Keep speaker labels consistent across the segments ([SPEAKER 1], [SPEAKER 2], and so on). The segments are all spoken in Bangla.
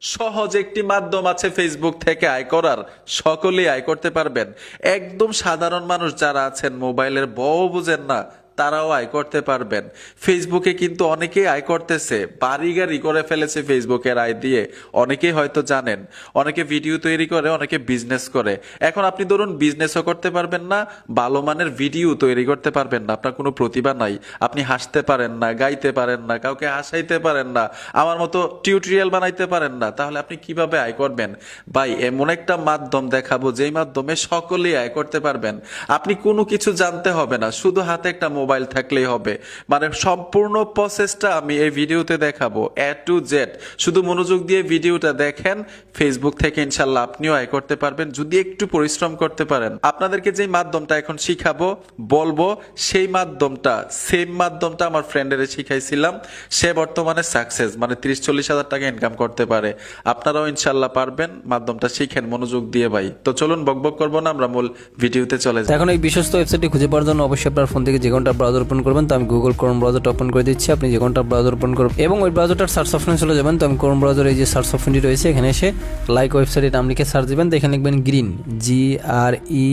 [SPEAKER 1] সহজ একটি মাধ্যম আছে ফেসবুক থেকে আয় করার। সকলেই আয় করতে পারবেন। একদম সাধারণ মানুষ যারা আছেন, মোবাইলের বউ বুঝেন না তারাও আয় করতে পারবেন। ফেসবুকে কিন্তু অনেকেই আয় করতেছে। বাড়ি গাড়ি করে ফেলেছে ফেসবুকের আয় দিয়ে। অনেকেই হয়তো জানেন। অনেকে ভিডিও তৈরি করে, অনেকে বিজনেস করে। এখন আপনি ধরুন বিজনেসও করতে পারবেন না, ভালো মানের ভিডিও তৈরি করতে পারবেন না। আপনার কোনো প্রতিভা নাই। আপনি হাসতে পারেন না, গাইতে পারেন না, কাউকে হাসাইতে পারেন না, আমার মতো টিউটোরিয়াল বানাইতে পারেন না। তাহলে আপনি কীভাবে আয় করবেন? ভাই, এমন একটা মাধ্যম দেখাবো, যেই মাধ্যমে সকলেই আয় করতে পারবেন। আপনি কোনো কিছু জানতে হবে না। শুধু হাতে একটা মোবাইল থাকলেই হবে। মানে সম্পূর্ণ প্রসেসটা আমি এই ভিডিওতে দেখাবো, এ টু জেড। শুধু মনোযোগ দিয়ে ভিডিওটা দেখেন ফেসবুক থেকে ইনশাল্লাহ আপনিও আয় করতে পারবেন, যদি একটু পরিশ্রম করতে পারেন। আপনাদেরকে যে মাধ্যমটা এখন শিখাবো, বলব, সেই মাধ্যমটা সেম মাধ্যমটা আমার ফ্রেন্ডের শিখাইছিলাম, সে বর্তমানে সাকসেস মানে তিরিশ চল্লিশ হাজার টাকা ইনকাম করতে পারে। আপনারাও ইনশাল্লাহ পারবেন মাধ্যমটা শিখেন মনোযোগ দিয়ে ভাই। তো চলুন বকবক করব না, আমরা মূল ভিডিওতে চলে যাই।
[SPEAKER 2] এখন এই বিশ্বস্ত ওয়েবসাইটটি খুঁজে পাওয়ার জন্য অবশ্যই আপনার ফোন থেকে যে কোনটা ব্রাউজার ওপেন করবেন, তো আমি গুগল ক্রোম ব্রাউজারটা ওপেন করে দিচ্ছি। আপনি যে কোনটা ব্রাউজার ওপেন করবেন, এবং ওই ব্রাউজারটার সার্চ অপশনে চলে যাবেন। তো আমি ক্রোম ব্রাউজার এই যে সার্চ অপশনটি রয়েছে, এখানে এসে লাইক ওয়েবসাইটের নাম লিখে সার্চ দিবেন। তো এখানে লিখবেন green G R E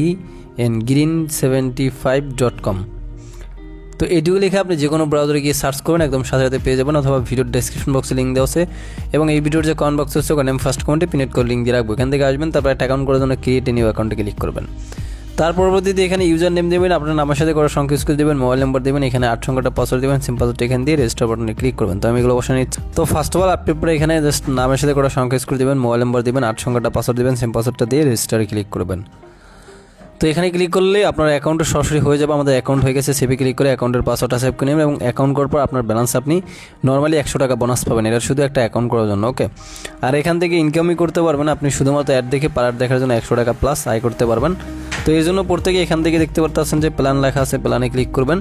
[SPEAKER 2] N green seventy five dot com তো এটিও লিখে আপনি যে কোনো ব্রাউজারে গিয়ে সার্চ করবেন, একদম সাথে সাথে পেয়ে যাবেন, অথবা ভিডিওর ডেসক্রিপশন বক্সে লিঙ্ক দেওয়া আছে। এবং এই ভিডিওর যে কমেন্ট বক্স আছে, ওখানে আমি ফার্স্ট কমেন্টে পিনেট করে লিঙ্ক দিয়ে রাখব। এখান থেকে আসবেন, তারপর একটা অ্যাকাউন্ট করার জন্য ক্রিয়েট নিউ অ্যাকাউন্টে ক্লিক করবেন। তার পরবর্তীতে এখানে ইউজার নেম দেবেন, আপনার নামের সাথে করা সংখ্যা স্কুল দেবেন, মোবাইল নাম্বার দেবেন, এখানে আট সংখ্যাটা পাসওয়ার্ড দেবেন সিম পাসওয়ার্ড এখানে দিয়ে রেজিস্টার বাটনে ক্লিক করবেন। তো আমি এগুলো বসে নিচ্ছি। তো ফার্স্ট অফ অল আপনি পরে এখানে জাস্ট নামের সাথে করা সংখ্যা স্কুল দেবেন, মোবাইল নাম্বার দেবেন, আট সংখ্যাটা পাসওয়ার্ড দেবেন সিম পাসওয়ার্ডটা দিয়ে রেজিস্টারে ক্লিক করবেন। তো এখানে ক্লিক করলে আপনার অ্যাকাউন্টটা সরাসরি হয়ে যাবে, আমাদের অ্যাকাউন্ট হয়ে গেছে সেভে ক্লিক করে অ্যাকাউন্টের পাসওয়ার্ডটা সেভ করে নেবেন এবং অ্যাকাউন্ট করার পর আপনার ব্যালেন্স আপনি নর্মালি একশো টাকা বোনাস পাবেন। এটা শুধু একটা অ্যাকাউন্ট করার জন্য ওকে আর এখান থেকে ইনকামই করতে পারবেন, আপনি শুধুমাত্র অ্যাড দেখে পারার দেখার জন্য একশো টাকা প্লাস আয় করতে পারবেন। তো এই জন্য প্রত্যেকে এখান থেকে দেখতে পারতেছেন যে প্ল্যান লেখা আছে প্ল্যানে ক্লিক করবেন।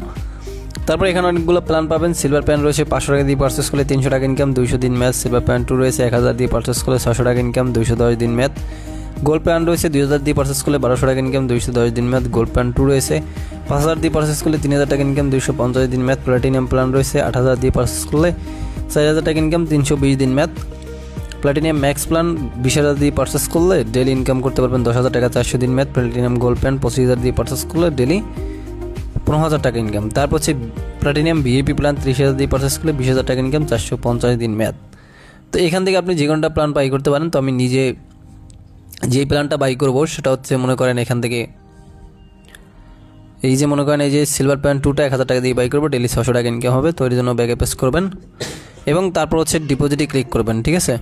[SPEAKER 2] তারপর এখানে অনেকগুলো প্ল্যান পাবেন। সিলভার প্যান রয়েছে, পাঁচশো টাকা দিয়ে পারচেস করলে তিনশো টাকা ইনকাম দুইশো দিন ম্যাথ সিলভার প্যান টু রয়েছে, এক হাজার দিয়ে পারচেস করলে ছশো টাকা ইনকাম দুইশো দশ দিন ম্যাথ গোল্ড প্যান রয়েছে, দুই হাজার দিয়ে পারচেস করলে বারোশো টাকা ইনকাম দুইশো দশ দিন ম্যাথ গোল্ড প্যান টু রয়েছে, পাঁচ হাজার দিয়ে পারচেস করলে তিন হাজার টাকা ইনকাম দুইশো পঞ্চাশ দিন ম্যাথ প্লাটিনিয়াম প্ল্যান রয়েছে, আট হাজার দিয়ে পারচেস করলে চার হাজার টাকা ইনকাম তিনশো বিশ দিন ম্যাথ প্লাটিনিয়াম ম্যাক্স প্ল্যান বিশ হাজার দিয়ে পারচেস করলে ডেলি ইনকাম করতে পারবেন দশ হাজার টাকা চারশো দিন ম্যাথ প্লাটিনিয়াম গোল্ড প্যান পঁচিশ হাজার দিয়ে পারচেস করলে ডেলি পনেরো হাজার টাকা ইনকাম তারপর হচ্ছে প্লাটিনিয়াম ভিএপি প্ল্যান ত্রিশ হাজার দিয়ে পারচেস করলে বিশ হাজার টাকা ইনকাম চারশো পঞ্চাশ দিন ম্যাথ তো এখান থেকে আপনি যে কোনোটা প্ল্যান বাই করতে পারেন, তো আমি নিজে যেই প্ল্যানটা বাই করব সেটা হচ্ছে মনে করেন এখান থেকে এই যে মনে করেন এই যে সিলভার প্যান্ট টুটা এক হাজার টাকা দিয়ে বাই করব ডেলি ছশো টাকা ইনকাম হবে, তো এর জন্য ব্যাগে পেস করবেন। এবং তারপর হচ্ছে ডিপোজিটে ক্লিক করবেন, ঠিক আছে?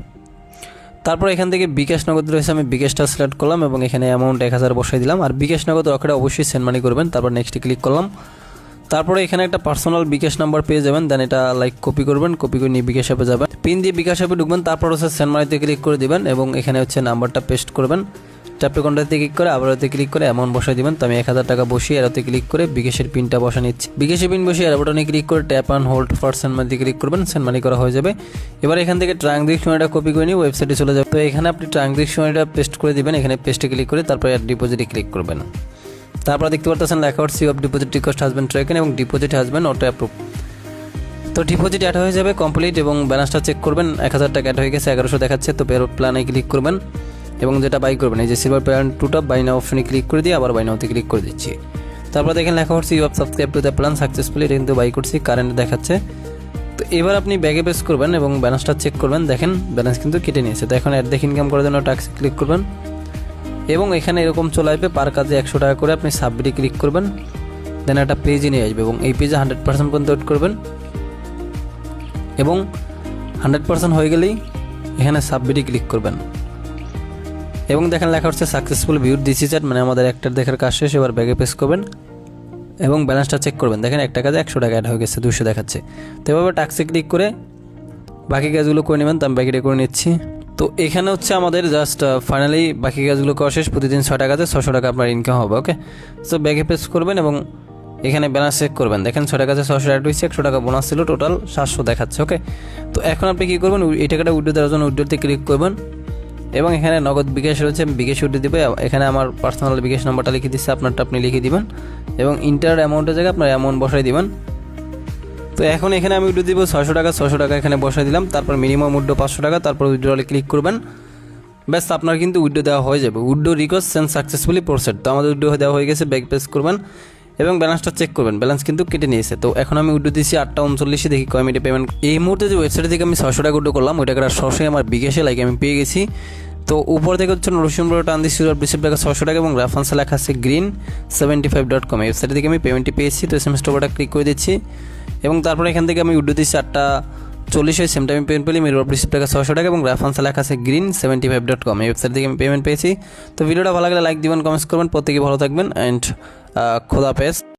[SPEAKER 2] তারপর এখান থেকে বিকাশ নগদ রয়েছে, আমি বিকাশটা সিলেক্ট করলাম এবং এখানে অ্যামাউন্ট এক হাজার বসাই দিলাম। আর বিকাশ নগদ রকেটে অবশ্যই সেন্ড মানি করবেন, তারপর নেক্সটে ক্লিক করলাম। তারপরে এখানে একটা পার্সোনাল বিকাশ নাম্বার পেয়ে যাবেন দেন এটা লাইক কপি করবেন কপি করে নিয়ে বিকাশ অ্যাপে যাবেন। পিন দিয়ে বিকাশ অ্যাপে ঢুকবেন, তারপর হচ্ছে সেন্ড মানিতে ক্লিক করে দিবেন এবং এখানে হচ্ছে নাম্বারটা পেস্ট করবেন। ট্যাপে কন্টাক্টে ক্লিক করে আবার ওতে ক্লিক করে অ্যামাউন্ট বসাই দিবেন। তো আমি এক হাজার টাকা বসিয়ে এরাতে ক্লিক করে বিকাশের পিনটা বসা নিচ্ছি। বিকাশের পিন বসিয়ে এর বাটনে ক্লিক করে tap and hold for send মানিতে ক্লিক করবেন সেন্ড মানি করা হয়ে যাবে। এবার এখান থেকে ট্রানজেকশনটা কপি করে নিয়ে ওয়েবসাইটে চলে যাবে। তো এখানে আপনি ট্রানজেকশনটা পেস্ট করে দিবেন, এখানে পেস্টে ক্লিক করে তারপরে তারপর ডিপোজিটে ক্লিক করবেন। তারপর দেখতে পারতেছেন লেখা সি of deposit request has been taken এবং deposit has been auto approve তো ডিপোজিট অ্যাড হয়ে যাবে কমপ্লিট এবং ব্যালেন্সটা চেক করবেন। এক হাজার টাকা অ্যাড হয়ে গেছে, এগারোশো দেখাচ্ছে, তো পেরো প্ল্যানে ক্লিক করবেন। এবং যেটা বাই করবেন, এই যে সিলভার প্ল্যান টুটা বাইনা অপশনে ক্লিক করে দিয়ে আবার বাইনাওতে ক্লিক করে দিচ্ছি। তারপর দেখেন লেখা হচ্ছে you have subscribe to the plan successfully এটা কিন্তু বাই করছি কারেন্ট দেখাচ্ছে। তো এবার আপনি ব্যাগে পেস করবেন এবং ব্যালেন্সটা চেক করবেন, দেখেন ব্যালেন্স কিন্তু কেটে নিয়েছে। তো এখন অ্যাড দেখে ইনকাম করার জন্য ট্যাক্সে ক্লিক করবেন। এবং এখানে এরকম চলে আসবে পার কাজে একশো টাকা করে আপনি সাবমিটে ক্লিক করবেন। দেন একটা পেজে নিয়ে আসবে এবং এই পেজে হান্ড্রেড পার্সেন্ট পর্যন্ত ওয়েট করবেন। এবং হান্ড্রেড পার্সেন্ট হয়ে গেলেই এখানে সাবমিটে ক্লিক করবেন। এবং দেখেন লেখা হচ্ছে সাকসেসফুল ভিউর দিছি চ্যাট মানে আমাদের একটার দেখার কাজ শেষ, এবার ব্যাগে পেস করবেন এবং ব্যালেন্সটা চেক করবেন। দেখেন একটা কাজে একশো টাকা অ্যাড হয়ে গেছে দুশো দেখাচ্ছে। তো এভাবে ট্যাক্সে ক্লিক করে বাকি কাজগুলো করে নেবেন, তো আমি বাকিটা করে নিচ্ছি। তো এখানে হচ্ছে আমাদের জাস্ট ফাইনালি বাকি কাজগুলো করা শেষ, প্রতিদিন ছয় টাকাতে ছশো টাকা আপনার ইনকাম হবে ওকে সো ব্যাগে পেস করবেন এবং এখানে ব্যালেন্স চেক করবেন। দেখেন ছয় টাকাতে ছশো টাকা হয়েছে, একশো টাকা বোনাস ছিল টোটাল সাতশো দেখাচ্ছে ওকে তো এখন আপনি কী করবেন, এই টাকাটা উইড্রো দেওয়ার জন্য উইড্রোতে ক্লিক করবেন। এবং এখানে নগদ বিকাশ রয়েছে আমি বিকাশ উঠে দেবে। এখানে আমার পার্সোনাল বিকাশ নাম্বারটা লিখে দিচ্ছে, আপনারটা আপনি লিখে দিবেন। এবং ইন্টার অ্যামাউন্টের জায়গায় আপনার অ্যামাউন্ট বসাই দিবেন। তো এখন এখানে আমি উইড্রো দিব ছশো টাকা ছশো টাকা এখানে বসাই দিলাম। তারপর মিনিমাম উইড্রো পাঁচশো টাকা, তারপর উইড্রোলে ক্লিক করবেন। ব্যাস, আপনার কিন্তু উইড্রো দেওয়া হয়ে যাবে। Withdraw request send successfully proceed তো আমাদের উইড্রো দেওয়া হয়ে গেছে ব্যাক পেস করবেন। এবং ব্যালেন্সটা চেক করবেন। ব্যালেন্স কিন্তু কেটে নিয়েছে। তো এখন আমি উইড্রো দিচ্ছি আটটা উনচল্লিশে, দেখি কয় মিনিটে পেমেন্ট এই মুহূর্তে যে ওয়েবসাইট থেকে আমি ছশো টাকা উইড্রো করলাম, ওইটা একটা সরাসরি আমার বিকাশে লাইক আমি পেয়ে গেছি। তো উপর থেকে হচ্ছে রসুন বড় টান দিচ্ছি রিসিভ টাকা ছশো টাকা এবং রেফারেন্স লেখা আছে green seventy five dot com website থেকে আমি পেমেন্টটি পেয়েছি, তো এস এম এস ক্লিক করে দিচ্ছি। এবং তারপরে এখান থেকে আমি উইড্রো দিচ্ছি আটটা চল্লিশ হয় সেম টাইমে পেমেন্ট পেলি মেরুর রিসিভ টাকা ছশো টাকা এবং রেফারেন্স লেখা আছে green seventy five dot com এই ওয়েবসাইট থেকে আমি পেমেন্ট পেয়েছি। তো ভিডিওটা ভালো লাগলে লাইক দিবেন কমেন্টস করবেন। প্রত্যেকে ভালো থাকবেন অ্যান্ড খোদা পেস